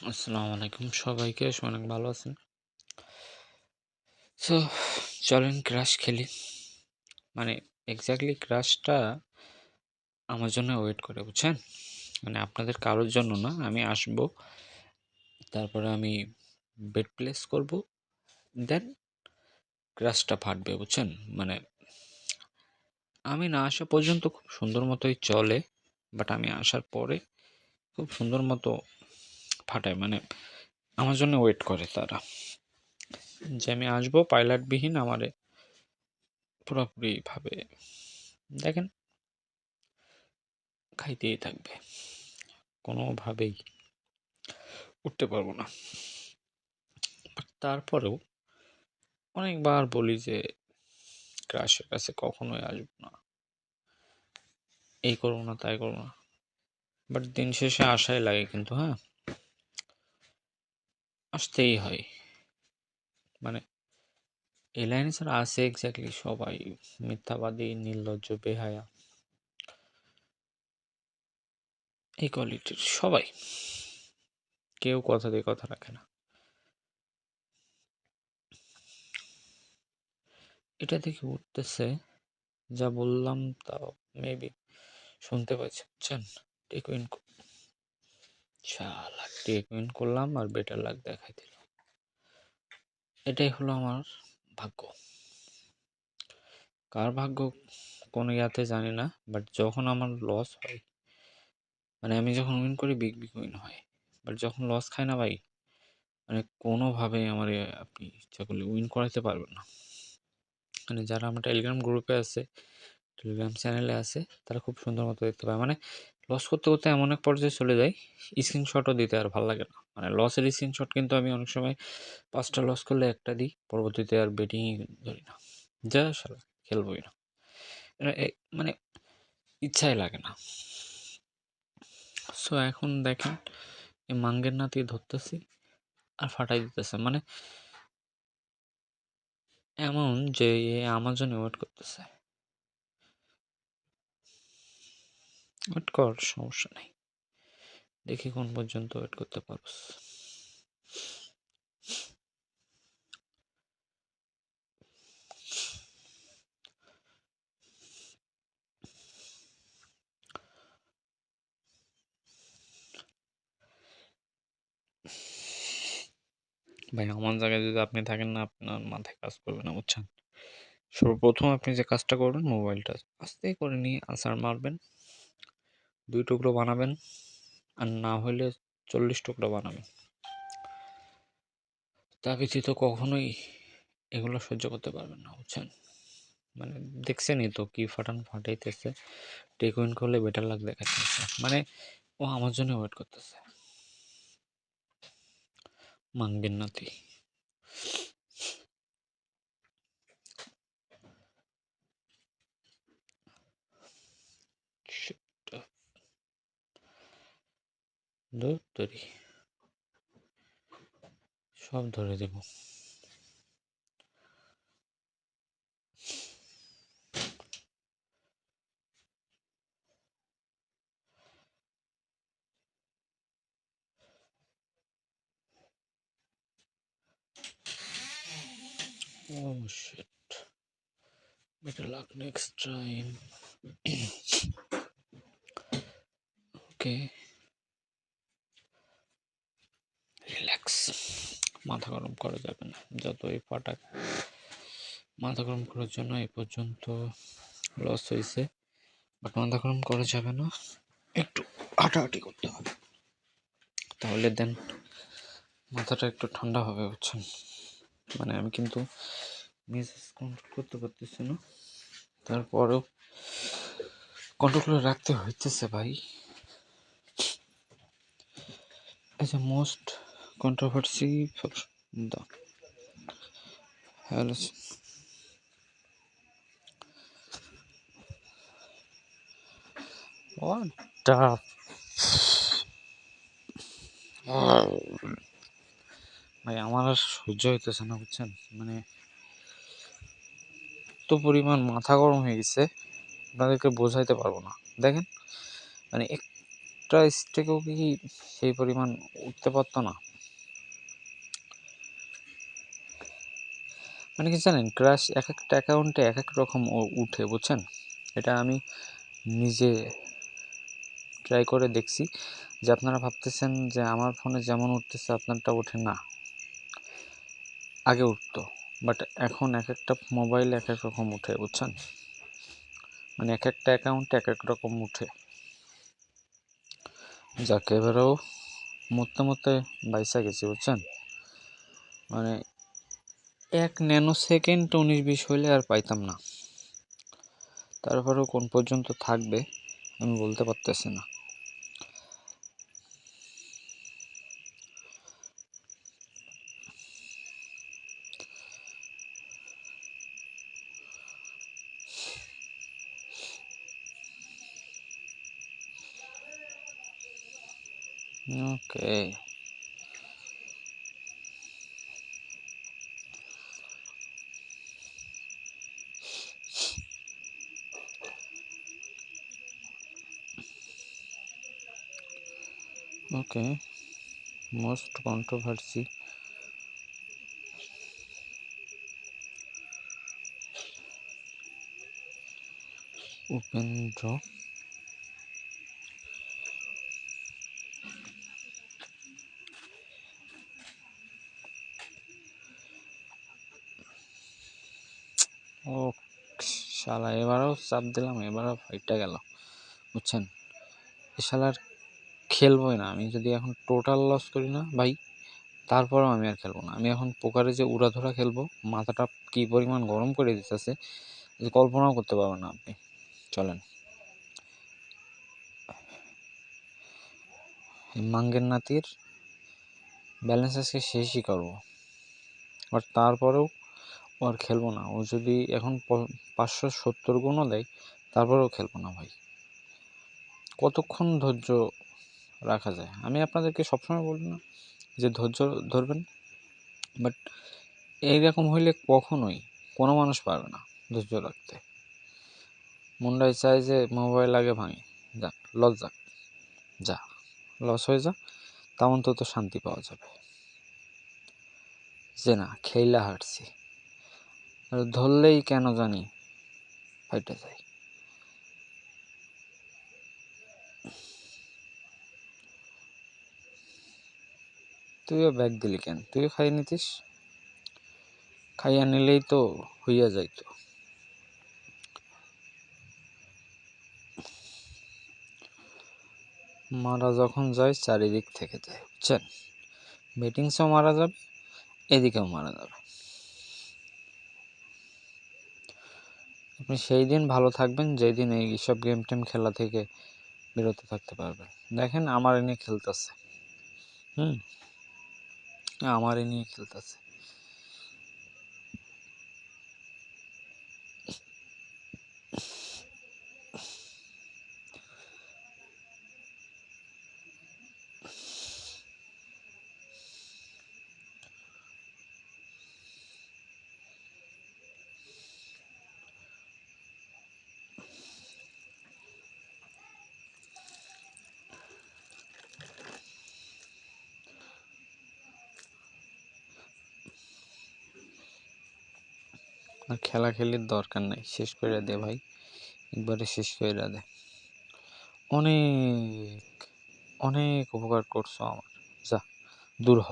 আসসালামু আলাইকুম। সবাইকে অনেক ভালো আছেন। সো চলেন ক্রাশ খেলি। মানে এক্স্যাক্টলি ক্রাশটা আমার জন্য ওয়েট করে, বুঝছেন? মানে আপনাদের কারোর জন্য না, আমি আসব, তারপরে আমি বেড প্লেস করব দেন ক্রাশটা ফাটবে, বুঝছেন? মানে আমি না আসা পর্যন্ত খুব সুন্দর মতোই চলে বাট আমি আসার পরে খুব সুন্দর মতো ফাটায় মানে আমার জন্য ওয়েট করে তারা। যে আমি আসব পাইলটবিহীন আমারে পুরোপুরিভাবে দেখেন, খাইতেই থাকবে। কোনোভাবেই উঠতে পারব না। তারপরেও অনেকবার বলি যে, ক্রাশের কাছে কখনোই আসব না। এই করব না, তাই করব না। বাট দিন শেষে আশাই লাগে কিন্তু হ্যাঁ? আসতেই হয়। মানে এই লাইনে ছাড়া আছে এক্স্যাক্টলি সবাই। মিথ্যাবাদী, নির্লজ্জ, বেহায়া। এই কোয়ালিটির সবাই। কেউ কথা দিয়ে কথা রাখে না। এটা দেখে উঠতেছে, যা বললাম তাও মেবি শুনতে পাচ্ছি বুঝছেন উইন শালা টেক উইন করলাম আর বেটার লাগ দেখাই দিল। এটাই হলো আমার ভাগ্য। কার ভাগ্য কোনো ইয়াতে জানি না বাট যখন আমার লস হয় মানে আমি যখন উইন করি বিগ বিগ উইন হয়। বাট যখন লস খাই না ভাই মানে কোনোভাবেই আমার আপনি ইচ্ছা করলে উইন করাতে পারবেন না। মানে যারা আমার টেলিগ্রাম গ্রুপে আছে টেলিগ্রাম চ্যানেলে আছে, তারা খুব সুন্দর মতো দেখতে পায়। মানে লস করতে করতে এমন এক পর্যায়ে চলে যায় স্ক্রিনশটও দিতে আর ভালো লাগে না। মানে লসের স্ক্রিনশট কিন্তু আমি অনেক সময় পাঁচটা লস করলে একটা দিই, পরবর্তীতে আর বেটিংই ধরি না। যা সারা খেলবই না। মানে ইচ্ছাই লাগে না। সো এখন দেখেন, এই মাঙ্গের নাতি ধরতেছি আর ফাটাই দিতেছে। মানে এমন যে জন্য ওয়েট করতেছে। ওয়েট কর, সমস্যা নেই। দেখি কোন পর্যন্ত ওয়েট করতে পারস ভাই, আমার জায়গায় যদি আপনি থাকেন না, আপনার মাথায় কাজ করবে না, বুঝছেন? সর্বপ্রথম আপনি যে কাজটা করবেন মোবাইলটা আস্তে করে নিয়ে আসার মারবেন। দুই টুকরো বানাবেন আর না হলে চল্লিশ টুকরো বানাবেন। তা ব্যতীত কখনোই এগুলো সহ্য করতে পারবেন না, বুঝছেন? মানে দেখছেনই তো কি ফাটান ফাটাইতেছে। টেক উইন করলে বেটার লাগ দেখাচ্ছে মানে ও আমার জন্য ওয়েট করতেছে। মাঙ্গের নাতি। ধরি সব ধরে দেব Oh shit. Better luck next time. okay. মাথা গরম করা যাবে না। যত এই ফাটাক মাথা গরম করার জন্য এই পর্যন্ত লস হয়েছে। বাট মাথা গরম করা যাবে না, একটু হাঁটাহাঁটি করতে হবে। তাহলে দেন মাথাটা একটু ঠান্ডা হবে, বুঝছেন? মানে আমি কিন্তু মেসেজ কন্ট্রোল করতে পারতেছি না। তারপরেও কন্ট্রোল করে রাখতে হইতেছে ভাই। As a most controversy for the hello What the ভাই, আমার আর সহ্য হইতেছে না, বুঝছেন? মানে এত পরিমাণ মাথা গরম হয়ে গেছে, আপনাদেরকে বোঝাইতে পারব না। দেখেন মানে একটা স্টেকেও কি সেই পরিমাণ উঠতে পারতো না? মানে কি জানেন ক্রাশ এক একটা অ্যাকাউন্টে এক এক রকম উঠে, বুঝছেন? এটা আমি নিজে ট্রাই করে দেখছি যে আপনারা ভাবতেছেন যে আমার ফোনে যেমন উঠতেছে, আপনারটা ওঠে না। আগে উঠতো বাট এখন এক একটা মোবাইল এক এক রকম উঠে, বুঝছেন? মানে এক একটা অ্যাকাউন্টে এক এক রকম উঠে। যাকে, এবারেও মরতে মরতে বাইসা গেছি, বুঝছেন? মানে এক ন্যানো সেকেন্ড উনিশ বিশ হইলে আর পাইতাম না। তারপরেও কোন পর্যন্ত থাকবে, আমি বলতে পারতেছি না। ওকে মোস্ট কন্ট্রোভার্সি উপেন্দ্র ও শালা, এবারও চাপ দিলাম, এবারও ফাইটটা গেল, বুঝছেন? এ শালার খেলবোই না। আমি যদি এখন টোটাল লস করি না, ভাই, তারপরেও আমি আর খেলব না। আমি এখন পোকারে যে উড়াধরা খেলব, মাথাটা কি পরিমাণ গরম করে দিতেছে যে কল্পনাও করতে পারবেন না আপনি। চলেন। মাঙ্গের নাতির ব্যালেন্স আজকে শেষই করব। বাট তারপরেও ও আর খেলব না। ও যদি এখন পাঁচশো সত্তর গুণও দেয়, তারপরেও খেলব না, ভাই। কতক্ষণ ধৈর্য রাখা যায়। আমি আপনাদেরকে সবসময় বলি না যে ধৈর্য ধরবেন বাট এইরকম হইলে কখনোই কোনো মানুষ পারবে না ধৈর্য রাখতে। মুন্ডাই চায় যে মোবাইল আগে ভাঙে যা লস যাক, যা, লস হয়ে যা তা অন্তত শান্তি পাওয়া যাবে। যে না, খেইলা হাঁটছি ধরলেই কেন জানি ফাইটে যায় তুইও ব্যাগ দিলি কেন? তুইও খাইয়ে নিতিস? খাইয়া নিলেই তো হইয়া যাইতো। মারা যখন যায়, চারিদিক থেকে যায়, বুঝছেন? বেটিংসও মারা যাবে, এদিকেও মারা যাবে। আপনি সেই দিন ভালো থাকবেন, যেই দিন এই সব গেম টেম খেলা থেকে বিরত থাকতে পারবেন। দেখেন, আমার এনে খেলতেছে। হুম? আমার এ নিয়ে খেলতেছে। আর খেলা খেলির দরকার নাই। শেষ করে দে ভাই। একবারে শেষ করে দে। অনেক অনেক উপকার করছ আমার। যা, দূর হ।